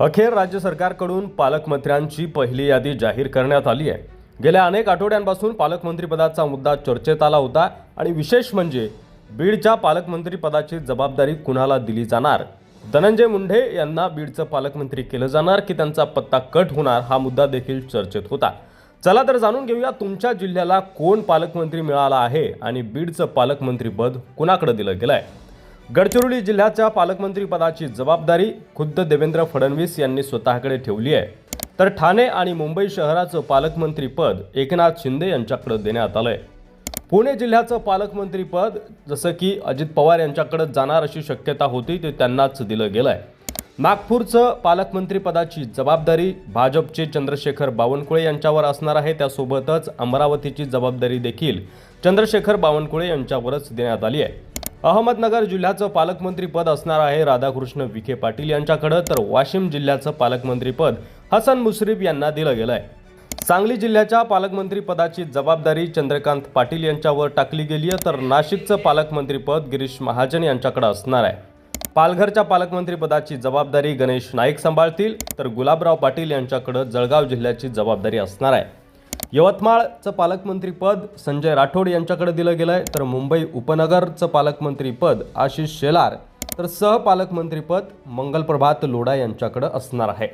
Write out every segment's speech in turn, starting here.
अखेर राज्य सरकारकडून पालकमंत्र्यांची पहिली यादी जाहीर करण्यात आली आहे. गेल्या अनेक आठवड्यांपासून पालकमंत्रीपदाचा मुद्दा चर्चेत आला होता आणि विशेष म्हणजे बीडच्या पालकमंत्रीपदाची जबाबदारी कुणाला दिली जाणार? धनंजय मुंडे यांना बीडचं पालकमंत्री केलं जाणार की त्यांचा पत्ता कट होणार हा मुद्दा देखील चर्चेत होता. चला तर जाणून घेऊया तुमच्या जिल्ह्याला कोण पालकमंत्री मिळाला आहे आणि बीडचं पालकमंत्रीपद कुणाकडे दिलं गेलं आहे गडचिरोली जिल्ह्याच्या पालकमंत्रीपदाची जबाबदारी खुद्द देवेंद्र फडणवीस यांनी स्वतःकडे ठेवली आहे. तर ठाणे आणि मुंबई शहराचं पालकमंत्रीपद एकनाथ शिंदे यांच्याकडे देण्यात आलं आहे पुणे जिल्ह्याचं पालकमंत्रीपद जसं की अजित पवार यांच्याकडे जाणार अशी शक्यता होती ते त्यांनाच दिलं गेलं आहे नागपूरचं पालकमंत्रीपदाची जबाबदारी भाजपचे चंद्रशेखर बावनकुळे यांच्यावर असणार आहे. त्यासोबतच अमरावतीची जबाबदारी देखील चंद्रशेखर बावनकुळे यांच्यावरच देण्यात आली आहे. अहमदनगर जिल्ह्याचं पालकमंत्रीपद असणार आहे राधाकृष्ण विखे पाटील यांच्याकडं तर वाशिम जिल्ह्याचं पालकमंत्रीपद हसन मुश्रीफ यांना दिलं गेलं आहे सांगली जिल्ह्याच्या पालकमंत्रीपदाची जबाबदारी चंद्रकांत पाटील यांच्यावर टाकली गेली आहे तर नाशिकचं पालकमंत्रीपद गिरीश महाजन यांच्याकडे असणार आहे. पालघरच्या पालकमंत्रीपदाची जबाबदारी गणेश नाईक सांभाळतील तर गुलाबराव पाटील यांच्याकडं जळगाव जिल्ह्याची जबाबदारी असणार आहे. यवतमाळचं पालकमंत्रीपद संजय राठोड यांच्याकडे दिलं गेलं आहे तर मुंबई उपनगरचं पालकमंत्रीपद आशिष शेलार तर सहपालकमंत्रीपद मंगलप्रभात लोढा यांच्याकडे असणार आहे.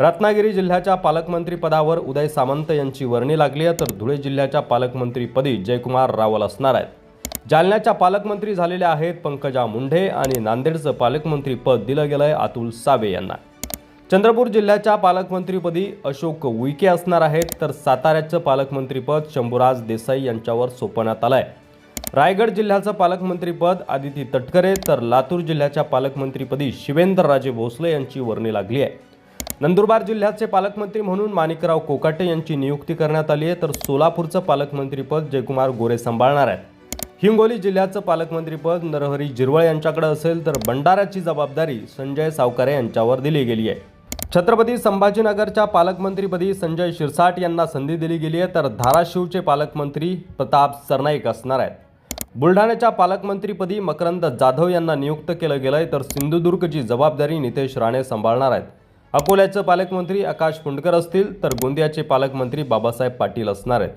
रत्नागिरी जिल्ह्याच्या पालकमंत्रीपदावर उदय सामंत यांची वर्णी लागली आहे तर धुळे जिल्ह्याच्या पालकमंत्रीपदी जयकुमार रावल असणार आहेत. जालन्याच्या पालकमंत्री झालेल्या आहेत पंकजा मुंढे आणि नांदेडचं पालकमंत्रीपद दिलं गेलं आहे अतुल सावे यांना. चंद्रपूर जिल्ह्याच्या पालकमंत्रीपदी अशोक उईके असणार आहेत. तर साताऱ्याचं पालकमंत्रीपद शंभूराज देसाई यांच्यावर सोपवण्यात आलं आहे रायगड जिल्ह्याचं पालकमंत्रीपद आदिती तटकरे तर लातूर जिल्ह्याच्या पालकमंत्रीपदी शिवेंद्रराजे भोसले यांची वर्णी लागली आहे. नंदुरबार जिल्ह्याचे पालकमंत्री म्हणून माणिकराव कोकाटे यांची नियुक्ती करण्यात आली आहे. तर सोलापूरचं पालकमंत्रीपद जयकुमार गोरे सांभाळणार आहेत. हिंगोली जिल्ह्याचं पालकमंत्रीपद नरहरी जिरवळ यांच्याकडे असेल तर भंडाऱ्याची जबाबदारी संजय सावकारे यांच्यावर दिली गेली आहे. छत्रपती संभाजीनगरच्या पालकमंत्रीपदी संजय शिरसाट यांना संधी दिली गेली आहे तर धाराशिवचे पालकमंत्री प्रताप सरनाईक असणार आहेत. बुलढाण्याच्या पालकमंत्रीपदी मकरंद जाधव यांना नियुक्त केलं गेलं आहे तर सिंधुदुर्गची जबाबदारी नितेश राणे सांभाळणार आहेत. अकोल्याचे पालकमंत्री आकाश पुंडकर असतील तर गोंदियाचे पालकमंत्री बाबासाहेब पाटील असणार आहेत.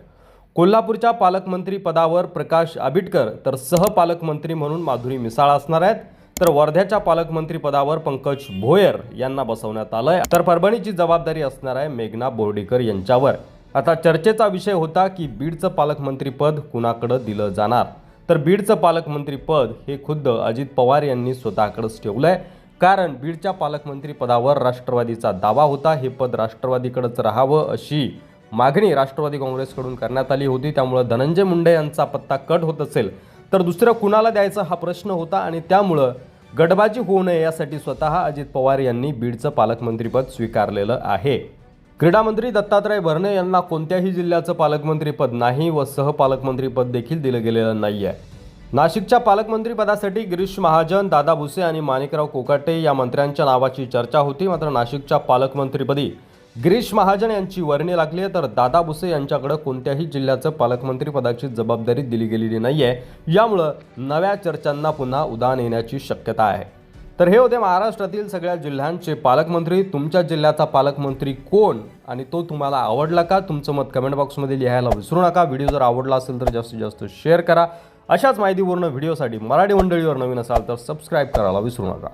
कोल्हापूरच्या पालकमंत्री पदावर प्रकाश आबिटकर तर सहपालकमंत्री म्हणून माधुरी मिसाळ असणार आहेत. तर वर्ध्याच्या पालकमंत्री पदावर पंकज भोयर यांना बसवण्यात आलंय. तर परभणीची जबाबदारी असणार आहे मेघना बोर्डीकर यांच्यावर. आता चर्चेचा विषय होता की बीडचं पालकमंत्रीपद कुणाकडं दिलं जाणार? तर बीडचं पालकमंत्रीपद हे खुद्द अजित पवार यांनी स्वतःकडंच ठेवलं आहे कारण बीडच्या पालकमंत्रीपदावर राष्ट्रवादीचा दावा होता हे पद राष्ट्रवादीकडंच राहावं अशी मागणी राष्ट्रवादी काँग्रेसकडून करण्यात आली होती. त्यामुळं धनंजय मुंडे यांचा पत्ता कट होत असेल. तर दुसरं कुणाला द्यायचा हा प्रश्न होता आणि त्यामुळं गडबाजी होऊ नये यासाठी स्वतः अजित पवार यांनी बीडचं पालकमंत्रीपद स्वीकारलेलं आहे. क्रीडामंत्री दत्तात्रय भरणे यांना कोणत्याही जिल्ह्याचं पालकमंत्रीपद नाही व सहपालकमंत्रीपद देखील दिलं गेलेलं नाही आहे नाशिकच्या पालकमंत्रीपदासाठी गिरीश महाजन दादा भुसे आणि माणिकराव कोकाटे या मंत्र्यांच्या नावाची चर्चा होती मात्र नाशिकच्या पालकमंत्रीपदी गिरीश महाजन यांची वर्णी लागली आहे. तर दादा भुसे यांच्याकडे कोणत्याही जिल्ह्याचं पालकमंत्रीपदाची जबाबदारी दिली गेलेली नाही आहे यामुळं नव्या चर्चांना पुन्हा उदान येण्याची शक्यता आहे. तर हे होते महाराष्ट्रातील सगळ्या जिल्ह्यांचे पालकमंत्री. तुमच्या जिल्ह्याचा पालकमंत्री कोण? आणि तो तुम्हाला आवडला का? तुमचं मत कमेंट बॉक्समध्ये लिहायला विसरू नका. व्हिडिओ जर आवडला असेल तर जास्तीत जास्त शेअर करा. अशाच माहितीपूर्ण व्हिडिओसाठी मराठी मंडळीवर नवीन असाल तर सबस्क्राईब करायला विसरू नका.